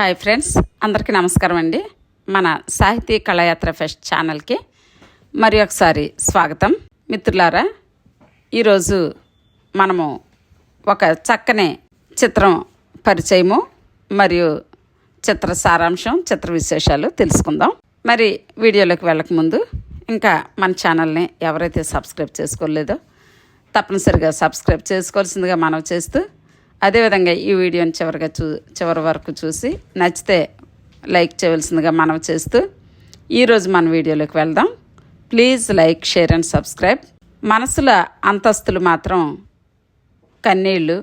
Hi friends అందరికీ నమస్కారం అండి. మన సాహితీ కళాయాత్ర ఫెస్ట్ ఛానల్కి మరి ఒకసారి స్వాగతం. మిత్రులారా ఈరోజు మనము ఒక చక్కని చిత్రం పరిచయము మరియు చిత్ర సారాంశం చిత్ర విశేషాలు తెలుసుకుందాం. మరి వీడియోలోకి వెళ్ళకముందు ఇంకా మన ఛానల్ని ఎవరైతే సబ్స్క్రైబ్ చేసుకోలేదో తప్పనిసరిగా సబ్స్క్రైబ్ చేసుకోవాల్సిందిగా మనం చేస్తూ అదేవిధంగా ఈ వీడియోని చివరిగా చూ చివరి వరకు చూసి నచ్చితే లైక్ చేయవలసిందిగా మనం చేస్తూ ఈరోజు మన వీడియోలోకి వెళ్దాం. Please like share and subscribe. మనసుల అంతస్తులు మాత్రం కన్నీళ్ళు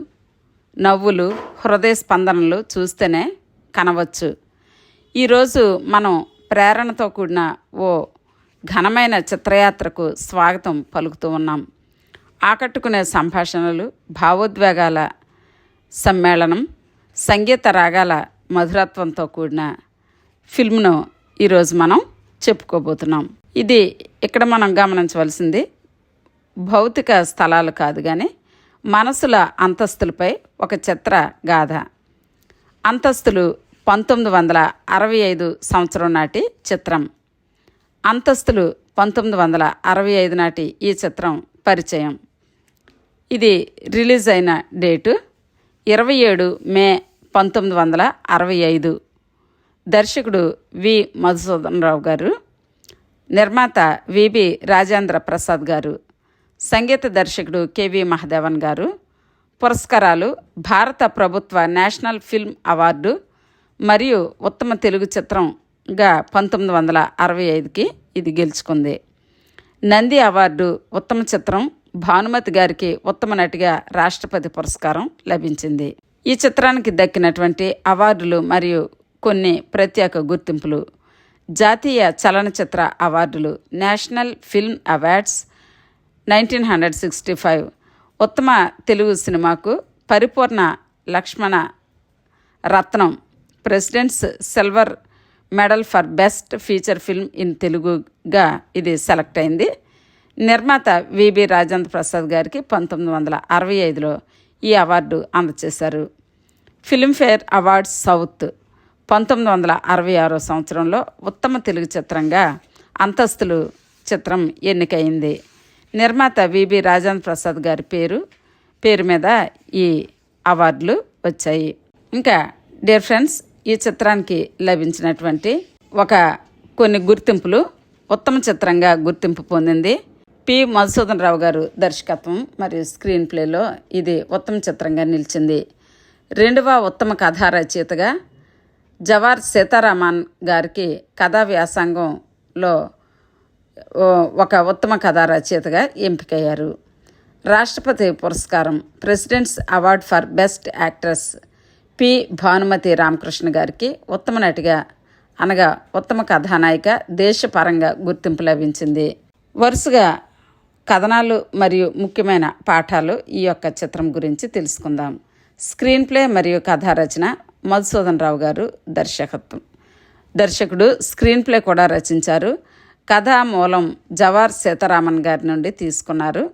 నవ్వులు హృదయ స్పందనలు చూస్తేనే కనవచ్చు. ఈరోజు మనం ప్రేరణతో కూడిన ఓ ఘనమైన చిత్రయాత్రకు స్వాగతం పలుకుతూ ఉన్నాం. ఆకట్టుకునే సంభాషణలు భావోద్వేగాల సమ్మేళనం సంగీత రాగాల మధురత్వంతో కూడిన ఫిల్మ్ను ఈరోజు మనం చెప్పుకోబోతున్నాం. ఇది ఇక్కడ మనం గమనించవలసింది భౌతిక స్థలాలు కాదు కానీ మనసుల అంతస్తులపై ఒక చిత్ర గాథ. అంతస్తులు పంతొమ్మిది వందల అరవై ఐదు సంవత్సరం నాటి చిత్రం. అంతస్తులు పంతొమ్మిది వందల అరవై ఐదు నాటి ఈ చిత్రం పరిచయం. ఇది రిలీజ్ అయిన డేటు ఇరవై ఏడు మే పంతొమ్మిది వందల అరవై ఐదు. దర్శకుడు వి. మధుసూదన్ రావు గారు నిర్మాత విబి రాజేంద్ర ప్రసాద్ గారు సంగీత దర్శకుడు కెవి మహదేవన్ గారు పురస్కారాలు భారత ప్రభుత్వ నేషనల్ ఫిల్మ్ అవార్డు మరియు ఉత్తమ తెలుగు చిత్రంగా పంతొమ్మిది వందల అరవై ఐదుకి ఇది గెలుచుకుంది. నంది అవార్డు ఉత్తమ చిత్రం భానుమతి గారికి ఉత్తమ నటిగా రాష్ట్రపతి పురస్కారం లభించింది. ఈ చిత్రానికి దక్కినటువంటి అవార్డులు మరియు కొన్ని ప్రత్యేక గుర్తింపులు. జాతీయ చలనచిత్ర అవార్డులు national film awards nineteen hundred sixty five. ఉత్తమ తెలుగు సినిమాకు పరిపూర్ణ లక్ష్మణ రత్నం. President's silver medal for best feature film in తెలుగుగా ఇది సెలెక్ట్ అయింది. నిర్మాత విబి రాజేంద్ర ప్రసాద్ గారికి పంతొమ్మిది వందల అరవై ఐదులో ఈ అవార్డు అందచేశారు ఫిల్మ్ఫేర్ అవార్డ్స్ సౌత్ పంతొమ్మిది వందల అరవై ఆరో సంవత్సరంలో ఉత్తమ తెలుగు చిత్రంగా అంతస్తులు చిత్రం ఎన్నికైంది నిర్మాత విబి రాజేంద్ర ప్రసాద్ గారి పేరు పేరు మీద ఈ అవార్డులు వచ్చాయి. ఇంకా డియర్ ఫ్రెండ్స్ ఈ చిత్రానికి లభించినటువంటి ఒక కొన్ని గుర్తింపులు ఉత్తమ చిత్రంగా గుర్తింపు పొందింది. పి మధుసూదన్ రావు గారు దర్శకత్వం మరియు స్క్రీన్ ప్లేలో ఇది ఉత్తమ చిత్రంగా నిలిచింది. రెండవ ఉత్తమ కథా రచయితగా జవార్ సీతారామన్ గారికి కథా వ్యాసంగంలో ఒక ఉత్తమ కథా రచయితగా ఎంపికయ్యారు. రాష్ట్రపతి పురస్కారం president's award for best actress P Bhanumathi Ramakrishna గారికి ఉత్తమ నటిగా అనగా ఉత్తమ కథానాయిక దేశపరంగా గుర్తింపు లభించింది. వరుసగా కథనాలు మరియు ముఖ్యమైన పాఠాలు ఈ యొక్క చిత్రం గురించి తెలుసుకుందాం. స్క్రీన్ ప్లే మరియు కథా రచన మధుసూదన్ రావు గారు దర్శకత్వం. దర్శకుడు స్క్రీన్ ప్లే కూడా రచించారు. కథా మూలం జవార్ సీతారామన్ గారి నుండి తీసుకున్నారు.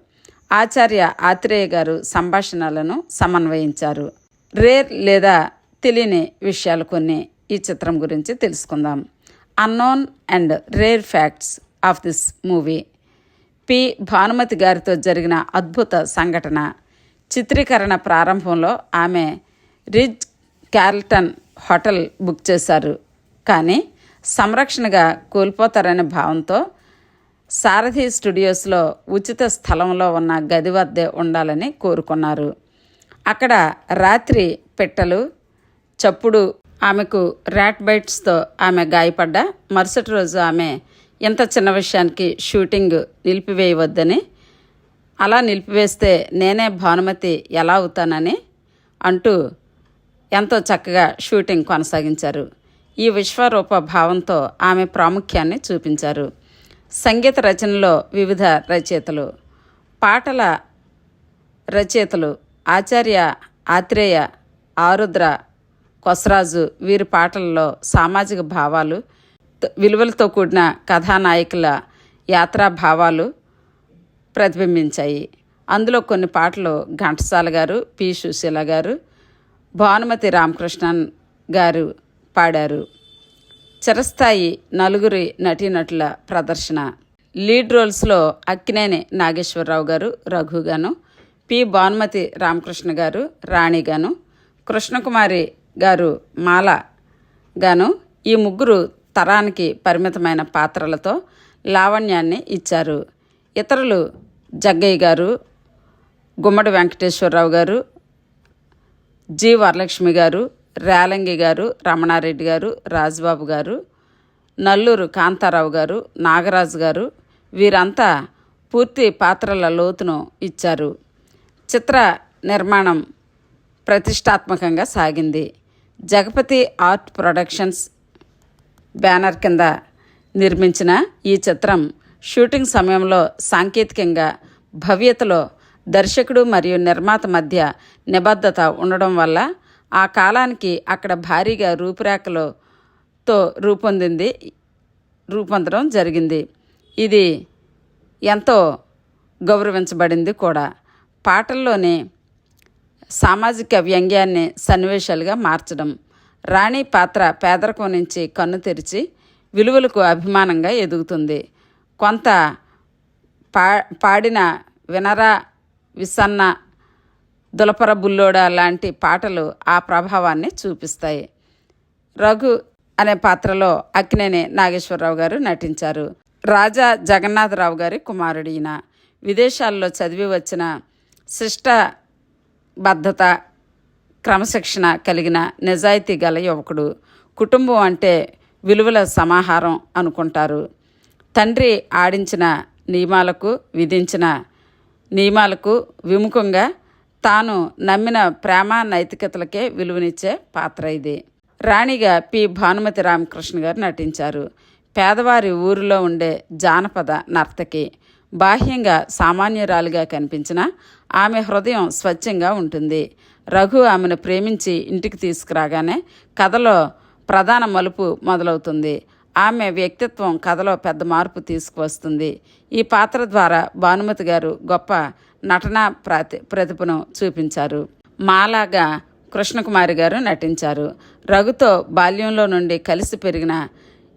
ఆచార్య ఆత్రేయ గారు సంభాషణలను సమన్వయించారు. రేర్ లేదా తెలియని విషయాలు కొన్ని ఈ చిత్రం గురించి తెలుసుకుందాం. Unknown and rare facts of this movie. P. Bhanumathi గారితో జరిగిన అద్భుత సంఘటన. చిత్రీకరణ ప్రారంభంలో ఆమె రిజ్ క్యార్టన్ హోటల్ బుక్ చేశారు. కానీ సంరక్షణగా కోల్పోతారనే భావంతో సారథి స్టూడియోస్లో ఉచిత స్థలంలో ఉన్న గది వద్దే ఉండాలని కోరుకున్నారు. అక్కడ రాత్రి పెట్టలు చప్పుడు ఆమెకు ర్యాట్ బైట్స్తో ఆమె గాయపడ్డ మరుసటి రోజు ఆమె ఇంత చిన్న విషయానికి షూటింగ్ నిలిపివేయవద్దని అలా నిలిపివేస్తే నేనే భానుమతి ఎలా అవుతానని అంటూ ఎంతో చక్కగా షూటింగ్ కొనసాగించారు. ఈ విశ్వరూప భావంతో ఆమె ప్రాముఖ్యాన్ని చూపించారు. సంగీత రచనలో వివిధ రచయితలు పాటల రచయితలు ఆచార్య ఆత్రేయ ఆరుద్ర కొసరాజు వీరి పాటలలో సామాజిక భావాలు విలువలతో కూడిన కథానాయకుల యాత్రా భావాలు ప్రతిబింబించాయి. అందులో కొన్ని పాటలు ఘంటసాల గారు పి. సుశీల గారు భానుమతి రామకృష్ణన్ గారు పాడారు. చిరస్థాయి నలుగురి నటీనటుల ప్రదర్శన. లీడ్ రోల్స్లో అక్కినేని నాగేశ్వరరావు గారు రఘు గాను పి. భానుమతి రామకృష్ణ గారు రాణి గాను కృష్ణకుమారి గారు మాల గాను ఈ ముగ్గురు తరానికి పరిమితమైన పాత్రలతో లావణ్యాన్ని ఇచ్చారు. ఇతరులు జగ్గయ్య గారు గుమ్మడి వెంకటేశ్వరరావు గారు జి వరలక్ష్మి గారు రేలంగి గారు రమణారెడ్డి గారు రాజబాబు గారు నల్లూరు కాంతారావు గారు నాగరాజు గారు వీరంతా పూర్తి పాత్రల లోతును ఇచ్చారు. చిత్ర నిర్మాణం ప్రతిష్టాత్మకంగా సాగింది. జగపతి ఆర్ట్ ప్రొడక్షన్స్ బ్యానర్ కింద నిర్మించిన ఈ చిత్రం షూటింగ్ సమయంలో సాంకేతికంగా భవ్యతలో దర్శకుడు మరియు నిర్మాత మధ్య నిబద్ధత ఉండడం వల్ల ఆ కాలానికి అక్కడ భారీగా రూపురేఖలతో రూపొందింది రూపొందడం జరిగింది. ఇది ఎంతో గౌరవించబడింది కూడా. పాటల్లోనే సామాజిక వ్యంగ్యాన్ని సన్నివేశాలుగా మార్చడం రాణి పాత్ర పేదరికం నుంచి కన్ను తెరిచి విలువలకు అభిమానంగా ఎదుగుతుంది. కొంత పా పాడిన వినరా విసన్న దులపర బుల్లోడ లాంటి పాటలు ఆ ప్రభావాన్ని చూపిస్తాయి. రఘు అనే పాత్రలో అక్కినేని నాగేశ్వరరావు గారు నటించారు. రాజా జగన్నాథరావు గారి కుమారుడు ఈయన. విదేశాల్లో చదివి వచ్చిన శిష్ట బద్ధత క్రమశిక్షణ కలిగిన నిజాయితీ గల యువకుడు. కుటుంబం అంటే విలువల సమాహారం అనుకుంటారు. తండ్రి ఆడించిన నియమాలకు విధించిన నియమాలకు విముఖంగా తాను నమ్మిన ప్రేమ నైతికతలకే విలువనిచ్చే పాత్ర ఇది. రాణిగా పి. భానుమతి రామకృష్ణ గారు నటించారు. పేదవారి ఊరిలో ఉండే జానపద నర్తకి బాహ్యంగా సామాన్యురాలిగా కనిపించిన ఆమె హృదయం స్వచ్ఛంగా ఉంటుంది. రఘు ఆమెను ప్రేమించి ఇంటికి తీసుకురాగానే కథలో ప్రధాన మలుపు మొదలవుతుంది. ఆమె వ్యక్తిత్వం కథలో పెద్ద మార్పు తీసుకువస్తుంది. ఈ పాత్ర ద్వారా భానుమతి గారు గొప్ప నటనా ప్రతి ప్రతిభను చూపించారు. మాలాగా కృష్ణకుమారి గారు నటించారు. రఘుతో బాల్యంలో నుండి కలిసి పెరిగిన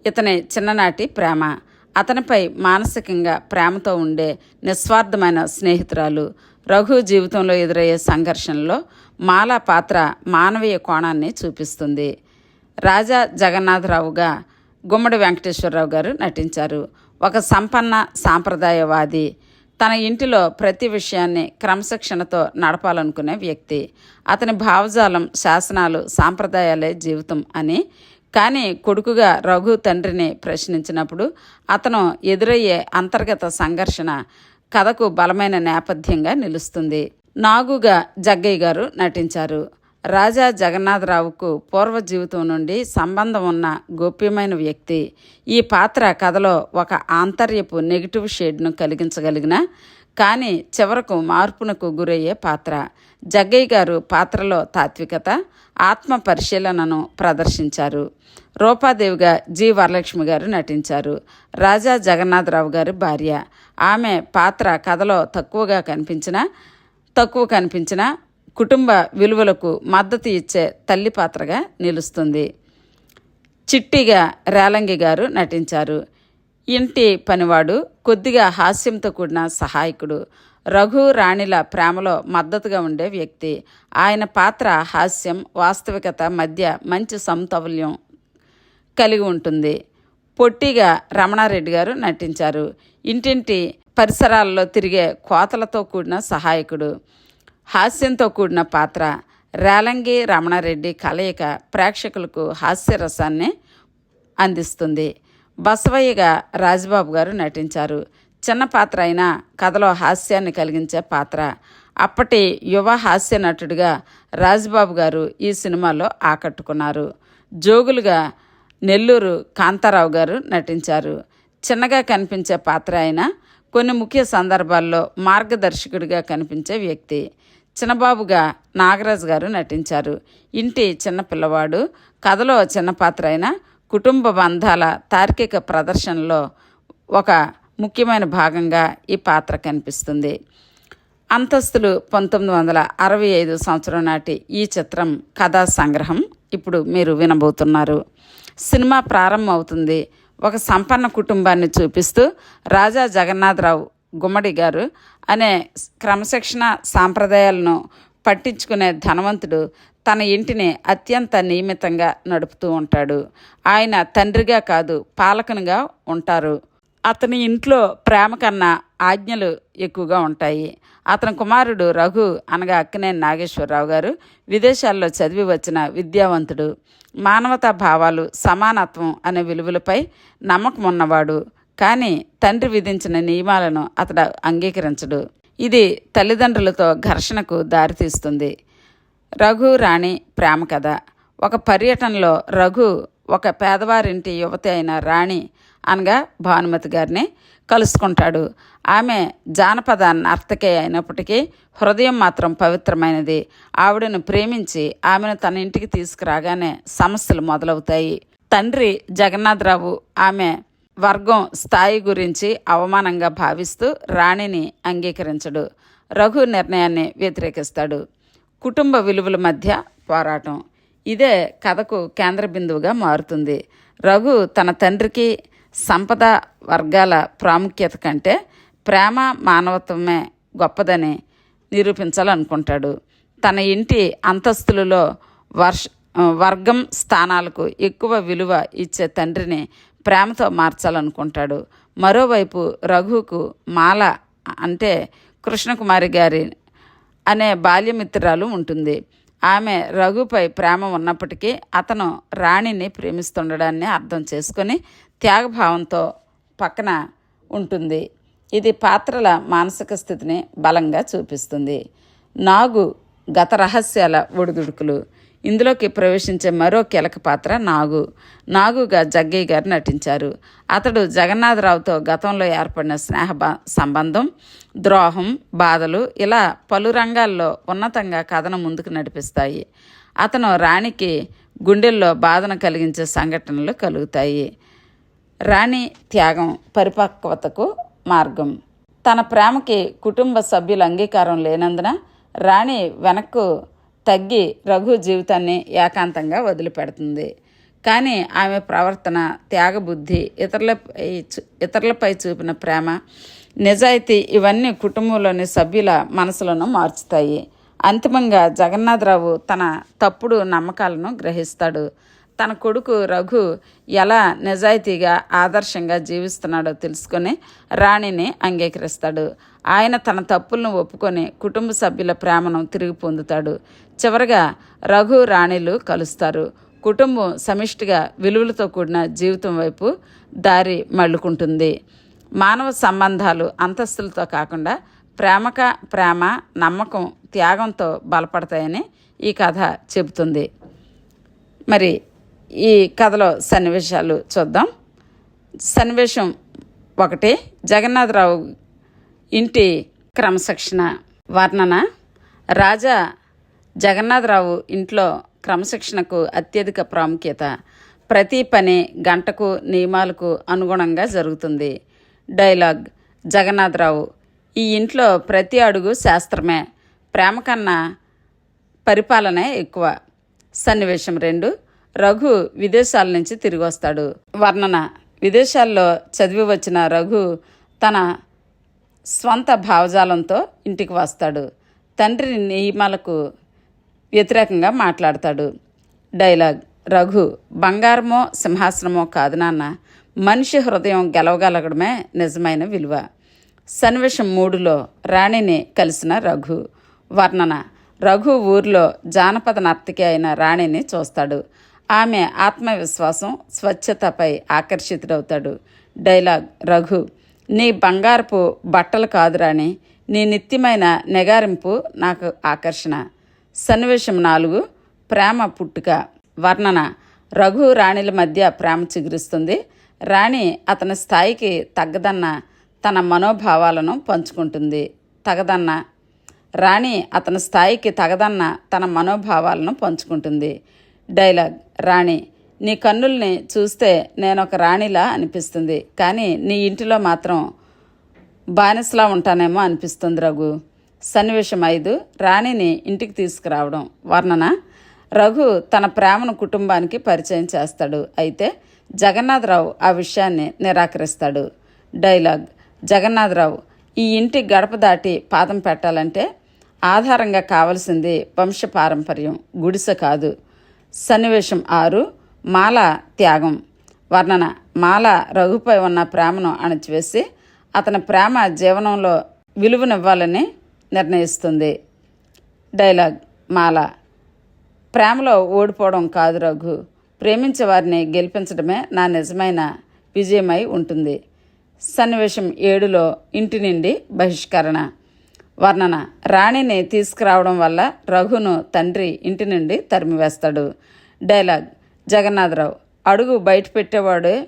ఇతని చిన్ననాటి ప్రేమ. అతనిపై మానసికంగా ప్రేమతో ఉండే నిస్వార్థమైన స్నేహితురాలు రఘు జీవితంలో ఎదురయ్యే సంఘర్షణలో మాలా పాత్ర మానవీయ కోణాన్ని చూపిస్తుంది. రాజా జగన్నాథరావుగా గుమ్మడి వెంకటేశ్వరరావు గారు నటించారు. ఒక సంపన్న సాంప్రదాయవాది. తన ఇంటిలో ప్రతి విషయాన్ని క్రమశిక్షణతో నడపాలనుకునే వ్యక్తి. అతని భావజాలం శాసనాలు సాంప్రదాయాలే జీవితం అని కానీ కొడుకుగా రఘు తండ్రిని ప్రశ్నించినప్పుడు అతను ఎదురయ్యే అంతర్గత సంఘర్షణ కథకు బలమైన నేపథ్యంగా నిలుస్తుంది. నాగుగా జగ్గయ్య గారు నటించారు. రాజా జగన్నాథరావుకు పూర్వ జీవితం నుండి సంబంధం ఉన్న గోప్యమైన వ్యక్తి. ఈ పాత్ర కథలో ఒక ఆంతర్యపు నెగిటివ్ షేడ్ను కలిగించగలిగిన కానీ చివరకు మార్పునకు గురయ్యే పాత్ర. జగ్గయ్య గారు పాత్రలో తాత్వికత ఆత్మ పరిశీలనను ప్రదర్శించారు. రూపాదేవిగా జి. వరలక్ష్మి గారు నటించారు. రాజా జగన్నాథరావు గారి భార్య. ఆమె పాత్ర కథలో తక్కువగా కనిపించిన తక్కువ కనిపించిన కుటుంబ విలువలకు మద్దతు ఇచ్చే తల్లి పాత్రగా నిలుస్తుంది. చిట్టిగా రేలంగి గారు నటించారు. ఇంటి పనివాడు కొద్దిగా హాస్యంతో కూడిన సహాయకుడు. రఘు రాణిల ప్రేమలో మద్దతుగా ఉండే వ్యక్తి. ఆయన పాత్ర హాస్యం వాస్తవికత మధ్య మంచి సమతౌల్యం కలిగి ఉంటుంది. పొట్టిగా రమణారెడ్డి గారు నటించారు. ఇంటింటి పరిసరాల్లో తిరిగే కోతలతో కూడిన సహాయకుడు. హాస్యంతో కూడిన పాత్ర. రేలంగి రమణారెడ్డి కలయిక ప్రేక్షకులకు హాస్యరసాన్ని అందిస్తుంది. బసవయ్యగా రాజబాబు గారు నటించారు. చిన్న పాత్ర అయినా కథలో హాస్యాన్ని కలిగించే పాత్ర. అప్పటి యువ హాస్య నటుడిగా రాజబాబు గారు ఈ సినిమాలో ఆకట్టుకున్నారు. జోగులుగా నెల్లూరు కాంతారావు గారు నటించారు. చిన్నగా కనిపించే పాత్ర అయినా కొన్ని ముఖ్య సందర్భాల్లో మార్గదర్శకుడిగా కనిపించే వ్యక్తి. చిన్నబాబుగా నాగరాజు గారు నటించారు. ఇంటి చిన్న పిల్లవాడు. కథలో చిన్న పాత్ర అయినా కుటుంబ బంధాల తార్కిక ప్రదర్శనలో ఒక ముఖ్యమైన భాగంగా ఈ పాత్ర కనిపిస్తుంది. అంతస్తులు పంతొమ్మిది వందల అరవై ఐదు సంవత్సరం నాటి ఈ చిత్రం కథా సంగ్రహం ఇప్పుడు మీరు వినబోతున్నారు. సినిమా ప్రారంభం అవుతుంది ఒక సంపన్న కుటుంబాన్ని చూపిస్తూ రాజా జగన్నాథరావు గుమ్మడి గారు అనే క్రమశిక్షణ సాంప్రదాయాలను పట్టించుకునే ధనవంతుడు తన ఇంటిని అత్యంత నియమితంగా నడుపుతూ ఉంటాడు. ఆయన తండ్రిగా కాదు పాలకునిగా ఉంటారు. అతని ఇంట్లో ప్రేమ కన్నా ఆజ్ఞలు ఎక్కువగా ఉంటాయి. అతని కుమారుడు రఘు అనగా అక్కినేని నాగేశ్వరరావు గారు విదేశాల్లో చదివి వచ్చిన విద్యావంతుడు. మానవతా భావాలు సమానత్వం అనే విలువలపై నమ్మకం ఉన్నవాడు కానీ తండ్రి విధించిన నియమాలను అతడు అంగీకరించడు. ఇది తల్లిదండ్రులతో ఘర్షణకు దారితీస్తుంది. రఘు రాణి ప్రేమ కథ. ఒక పర్యటనలో రఘు ఒక పేదవారింటి యువతి అయిన రాణి అనగా భానుమతి గారిని కలుసుకుంటాడు. ఆమె జానపద నర్తకే అయినప్పటికీ హృదయం మాత్రం పవిత్రమైనది. ఆవిడను ప్రేమించి ఆమెను తన ఇంటికి తీసుకురాగానే సమస్యలు మొదలవుతాయి. తండ్రి జగన్నాథరావు ఆమె వర్గం స్థాయి గురించి అవమానంగా భావిస్తూ రాణిని అంగీకరించడు. రఘు నిర్ణయాన్ని వ్యతిరేకిస్తాడు. కుటుంబ విలువల మధ్య పోరాటం. ఇదే కథకు కేంద్ర బిందువుగా మారుతుంది. రఘు తన తండ్రికి సంపద వర్గాల ప్రాముఖ్యత కంటే ప్రేమ మానవత్వమే గొప్పదని నిరూపించాలనుకుంటాడు. తన ఇంటి అంతస్తులలో వర్ష వర్గం స్థానాలకు ఎక్కువ విలువ ఇచ్చే తండ్రిని ప్రేమతో మార్చాలనుకుంటాడు. మరోవైపు రఘుకు మాల అంటే కృష్ణకుమారి గారి అనే బాల్యమిత్రురాలు ఉంటుంది. ఆమె రఘుపై ప్రేమ ఉన్నప్పటికీ అతను రాణిని ప్రేమిస్తుండడాన్ని అర్థం చేసుకొని త్యాగభావంతో పక్కన ఉంటుంది. ఇది పాత్రల మానసిక స్థితిని బలంగా చూపిస్తుంది. నాగు గత రహస్యాల ఒడిదుడుకులు. ఇందులోకి ప్రవేశించే మరో కీలక పాత్ర నాగు. నాగుగా జగ్గయ్య గారు నటించారు. అతడు జగన్నాథరావుతో గతంలో ఏర్పడిన స్నేహ సంబంధం ద్రోహం బాధలు ఇలా పలు రంగాల్లో ఉన్నతంగా కథను ముందుకు నడిపిస్తాయి. అతను రాణికి గుండెల్లో బాధను కలిగించే సంఘటనలు కలుగుతాయి. రాణి త్యాగం పరిపక్వతకు మార్గం. తన ప్రేమకి కుటుంబ సభ్యుల అంగీకారం లేనందున రాణి వెనక్కు తగ్గి రఘు జీవితాన్ని ఏకాంతంగా వదిలిపెడుతుంది. కానీ ఆమె ప్రవర్తన త్యాగబుద్ధి ఇతరులపై ఇతరులపై చూపిన ప్రేమ నిజాయితీ ఇవన్నీ కుటుంబంలోని సభ్యుల మనసులను మార్చుతాయి. అంతిమంగా జగన్నాథరావు తన తప్పుడు నమ్మకాలను గ్రహిస్తాడు. తన కొడుకు రఘు ఎలా నిజాయితీగా ఆదర్శంగా జీవిస్తున్నాడో తెలుసుకొని రాణిని అంగీకరిస్తాడు. ఆయన తన తప్పులను ఒప్పుకొని కుటుంబ సభ్యుల ప్రేమను తిరిగి పొందుతాడు. చివరగా రఘు రాణిలు కలుస్తారు. కుటుంబం సమిష్టిగా విలువలతో కూడిన జీవితం వైపు దారి మళ్ళుకుంటుంది. మానవ సంబంధాలు అంతస్తులతో కాకుండా ప్రేమక ప్రేమ నమ్మకం త్యాగంతో బలపడతాయని ఈ కథ చెబుతుంది. మరి ఈ కథలో సన్నివేశాలు చూద్దాం. సన్నివేశం ఒకటి. జగన్నాథరావు ఇంటి క్రమశిక్షణ వర్ణన. రాజా జగన్నాథరావు ఇంట్లో క్రమశిక్షణకు అత్యధిక ప్రాముఖ్యత. ప్రతి పని గంటకు నియమాలకు అనుగుణంగా జరుగుతుంది. డైలాగ్ జగన్నాథరావు ఈ ఇంట్లో ప్రతి అడుగు శాస్త్రమే. ప్రేమ కన్నా పరిపాలనే ఎక్కువ. సన్నివేశం రెండు. రఘు విదేశాల నుంచి తిరిగి వస్తాడు. వర్ణన విదేశాల్లో చదివి వచ్చిన రఘు తన స్వంత భావజాలంతో ఇంటికి వస్తాడు. తండ్రి నియమాలకు వ్యతిరేకంగా మాట్లాడతాడు. డైలాగ్ రఘు బంగారమో సింహాసనమో కాదు నాన్న. మనిషి హృదయం గెలవగలగడమే నిజమైన విలువ. సన్నివేశం మూడులో రాణిని కలిసిన రఘు. వర్ణన రఘు ఊర్లో జానపద నర్తకి అయిన రాణిని చూస్తాడు. ఆమె ఆత్మవిశ్వాసం స్వచ్ఛతపై ఆకర్షితుడవుతాడు. డైలాగ్ రఘు నీ బంగారపు బట్టలు కాదురాని నీ నిత్యమైన నెగారింపు నాకు ఆకర్షణ. సన్నివేశం నాలుగు ప్రేమ పుట్టుక వర్ణన. రఘు రాణిల మధ్య ప్రేమ చిగురిస్తుంది. రాణి అతని స్థాయికి తగ్గదన్న తన మనోభావాలను పంచుకుంటుంది. తగదన్న. రాణి అతని స్థాయికి తగదన్న తన మనోభావాలను పంచుకుంటుంది. డైలాగ్ రాణి నీ కన్నుల్ని చూస్తే నేను ఒక రాణిలా అనిపిస్తుంది. కానీ నీ ఇంటిలో మాత్రం బానిసలా ఉంటానేమో అనిపిస్తుంది రఘు. సన్నివేశం ఐదు రాణిని ఇంటికి తీసుకురావడం. వర్ణన? రఘు తన ప్రేమను కుటుంబానికి పరిచయం చేస్తాడు. అయితే జగన్నాథరావు ఆ విషయాన్ని నిరాకరిస్తాడు. డైలాగ్ జగన్నాథరావు ఈ ఇంటి గడప దాటి పాదం పెట్టాలంటే ఆధారంగా కావలసింది వంశ పారంపర్యం గుడిసె కాదు. సన్నివేశం ఆరు మాల త్యాగం. వర్ణన మాల రఘుపై ఉన్న ప్రేమను అణచివేసి అతని ప్రేమ జీవనంలో విలువనివ్వాలని నిర్ణయిస్తుంది. డైలాగ్ మాల. ప్రేమలో ఓడిపోవడం కాదు రఘు. ప్రేమించే వారిని గెలిపించడమే నా నిజమైన విజయమై ఉంటుంది. సన్నివేశం ఏడులో ఇంటి నుండి బహిష్కరణ. వర్ణన. రాణిని తీసుకురావడం వల్ల రఘును తండ్రి ఇంటి నుండి తరిమివేస్తాడు. డైలాగ్. జగన్నాథరావు అడుగు బయట పెట్టేవాడు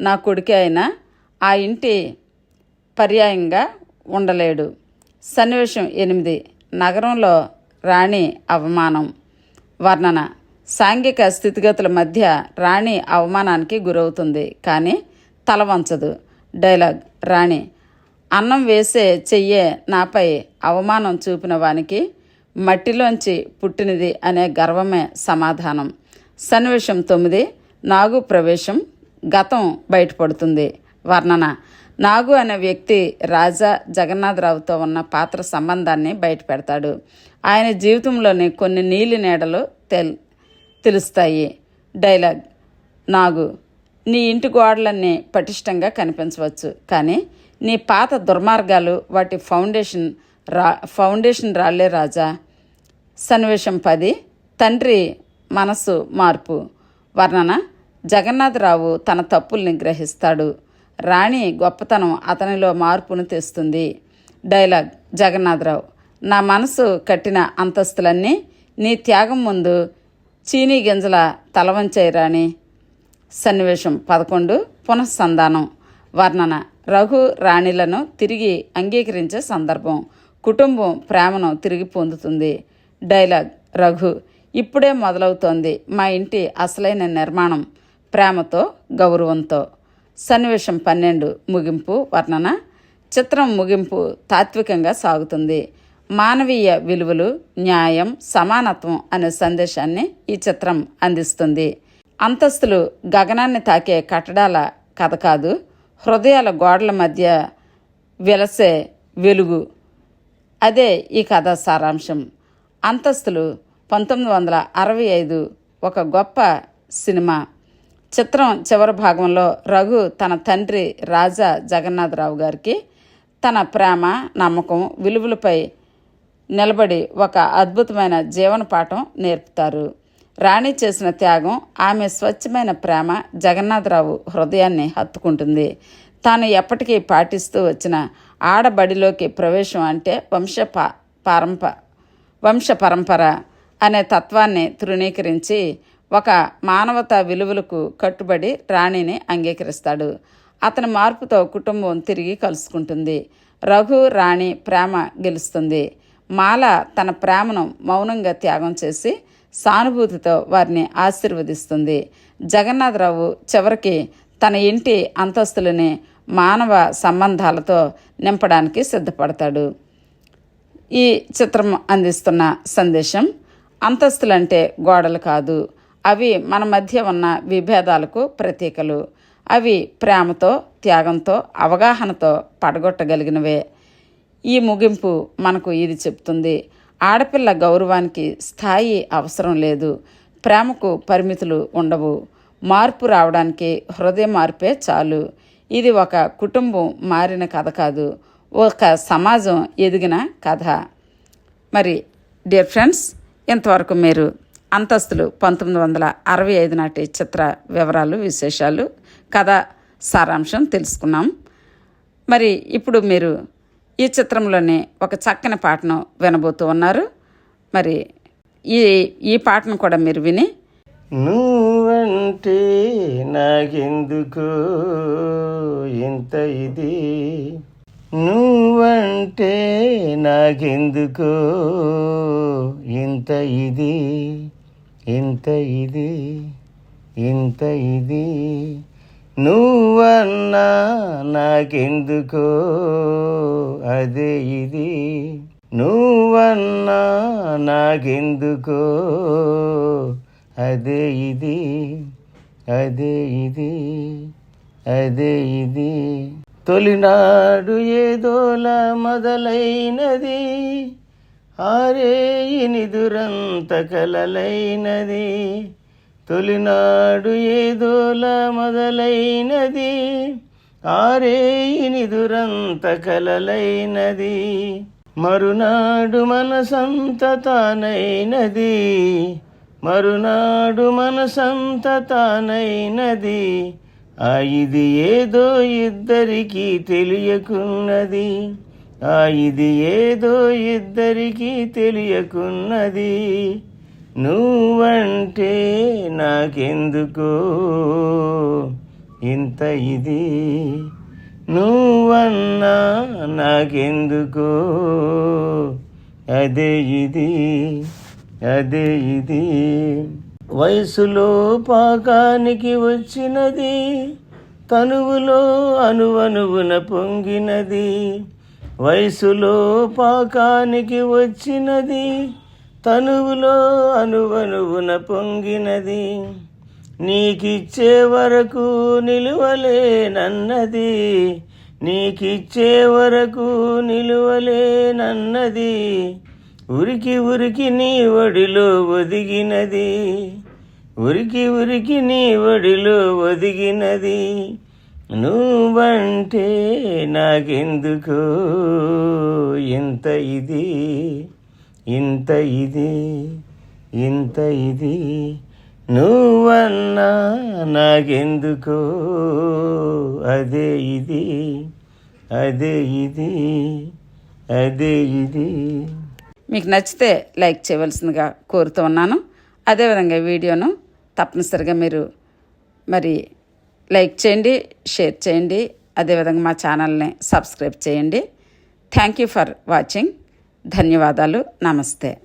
నా కొడుకే అయినా ఆ ఇంటి పర్యాయంగా ఉండలేడు. సన్నివేశం ఎనిమిది. నగరంలో రాణి అవమానం. వర్ణన. సాంఘిక స్థితిగతుల మధ్య రాణి అవమానానికి గురవుతుంది కానీ తల వంచదు. డైలాగ్. రాణి అన్నం వేసే చెయ్యే నాపై అవమానం చూపిన వానికి మట్టిలోంచి పుట్టినది అనే గర్వమే సమాధానం. సన్నివేశం తొమ్మిది నాగు ప్రవేశం. గతం బయటపడుతుంది. వర్ణన నాగు అనే వ్యక్తి రాజా జగన్నాథరావుతో ఉన్న పాత్ర సంబంధాన్ని బయటపెడతాడు. ఆయన జీవితంలోని కొన్ని నీలి నీడలు తెల్ తెలుస్తాయి. డైలాగ్ నాగు నీ ఇంటి గోడలన్నీ పటిష్టంగా కనిపించవచ్చు. కానీ నీ పాత దుర్మార్గాలు వాటి ఫౌండేషన్ రా ఫౌండేషన్ రాళ్ళే రాజా. సన్నివేశం పది. తండ్రి మనసు మార్పు. వర్ణన జగన్నాథరావు తన తప్పుల్ని గ్రహిస్తాడు. రాణి గొప్పతనం అతనిలో మార్పును తెస్తుంది. డైలాగ్ జగన్నాథరావు నా మనసు కట్టిన అంతస్తులన్నీ నీ త్యాగం ముందు చీనీ గింజల తలవంచాయి రాణి. సన్నివేశం పదకొండు. పునఃసంధానం. వర్ణన రఘు రాణిలను తిరిగి అంగీకరించే సందర్భం కుటుంబం ప్రేమను తిరిగి పొందుతుంది. డైలాగ్ రఘు ఇప్పుడే మొదలవుతోంది మా ఇంటి అసలైన నిర్మాణం ప్రేమతో గౌరవంతో. సన్నివేశం పన్నెండు ముగింపు వర్ణన. చిత్రం ముగింపు తాత్వికంగా సాగుతుంది. మానవీయ విలువలు న్యాయం సమానత్వం అనే సందేశాన్ని ఈ చిత్రం అందిస్తుంది. అంతస్తులు గగనాన్ని తాకే కట్టడాల కథ కాదు. హృదయాల గోడల మధ్య వెలసే వెలుగు. అదే ఈ కథ సారాంశం. అంతస్తులు పంతొమ్మిది వందల అరవై ఐదు ఒక గొప్ప సినిమా. చిత్రం చివరి భాగంలో రఘు తన తండ్రి రాజా జగన్నాథరావు గారికి తన ప్రేమ నమ్మకం విలువలపై నిలబడి ఒక అద్భుతమైన జీవన పాఠం నేర్పుతారు. రాణి చేసిన త్యాగం ఆమె స్వచ్ఛమైన ప్రేమ జగన్నాథరావు హృదయాన్ని హత్తుకుంటుంది. తాను ఎప్పటికీ పాటిస్తూ వచ్చిన ఆడబడిలోకి ప్రవేశం అంటే వంశ పారంప వంశ పరంపర అనే తత్వాన్ని తృణీకరించి ఒక మానవతా విలువలకు కట్టుబడి రాణిని అంగీకరిస్తాడు. అతని మార్పుతో కుటుంబం తిరిగి కలుసుకుంటుంది. రఘు రాణి ప్రేమ గెలుస్తుంది. మాల తన ప్రేమను మౌనంగా త్యాగం చేసి సానుభూతితో వారిని ఆశీర్వదిస్తుంది. జగన్నాథరావు చివరికి తన ఇంటి అంతస్తులని మానవ సంబంధాలతో నింపడానికి సిద్ధపడతాడు. ఈ చిత్రం అందిస్తున్న సందేశం అంతస్తులంటే గోడలు కాదు అవి మన మధ్య ఉన్న విభేదాలకు ప్రతీకలు. అవి ప్రేమతో త్యాగంతో అవగాహనతో పడగొట్టగలిగినవే. ఈ ముగింపు మనకు ఇది చెప్తుంది. ఆడపిల్ల గౌరవానికి స్థాయి అవసరం లేదు. ప్రేమకు పరిమితులు ఉండవు. మార్పు రావడానికి హృదయ మార్పే చాలు. ఇది ఒక కుటుంబం మారిన కథ కాదు. ఒక సమాజం ఎదిగిన కథ. మరి డియర్ ఫ్రెండ్స్ ఇంతవరకు మీరు అంతస్తులు పంతొమ్మిది వందల అరవై ఐదు నాటి చిత్ర వివరాలు విశేషాలు కథ సారాంశం తెలుసుకున్నాం. మరి ఇప్పుడు మీరు ఈ చిత్రంలోని ఒక చక్కని పాటను వినబోతూ ఉన్నారు. మరి ఈ ఈ పాటను కూడా మీరు విని నువ్వంటే నాకెందుకు? ఇంత ఇది. నువ్వంటే నాకెందుకు? ఇంత ఇది. ఇంత ఇది. ఇంత ఇది. నువ్వన్నా నాకెందుకో? అదే ఇది. నువ్వన్నా నాకెందుకో? అదే ఇది. అదే ఇది. అదే ఇది. తొలినాడు ఏదోల మొదలైనది ఇని దురంత కలలైనది. తొలినాడు ఏదోల మొదలైనది ఆరేయిని దురంత కలలైనది. మరునాడు మనసంత తానైనది మరునాడు మనసంత తానైనది. ఆ ఇది ఏదో ఇద్దరికీ తెలియకున్నది ఆ ఇది ఏదో ఇద్దరికీ తెలియకున్నది. నువ్వంటే నాకెందుకు? ఇంత ఇది. నువ్వన్నా నాకెందుకు? అదే ఇది అదే ఇది. వయసులో పాకానికి వచ్చినది తనువులో అనువనువున పొంగినది. వయసులో పాకానికి వచ్చినది తనువులో అనువనువున పొంగినది నీకిచ్చే వరకు నిలువలేనన్నది నీకిచ్చే వరకు నిలువలేనన్నది ఉరికి ఉరికి నీ ఒడిలో ఒదిగినది ఉరికి ఉరికి నీ ఒడిలో ఒదిగినది నువ్వంటే నాకెందుకో ఎంత ఇది ఇంత ఇది ఇంత ఇది నువ్వన్నా నాకెందుకో? అదే ఇది అదే ఇది అదే ఇది. మీకు నచ్చితే లైక్ చేయవలసిందిగా కోరుతూ ఉన్నాను. అదేవిధంగా వీడియోను తప్పనిసరిగా మీరు మరి లైక్ చేయండి షేర్ చేయండి. అదేవిధంగా మా ఛానల్ని సబ్స్క్రైబ్ చేయండి. థ్యాంక్ యూ ఫర్ వాచింగ్ ధన్యవాదాలు. నమస్తే.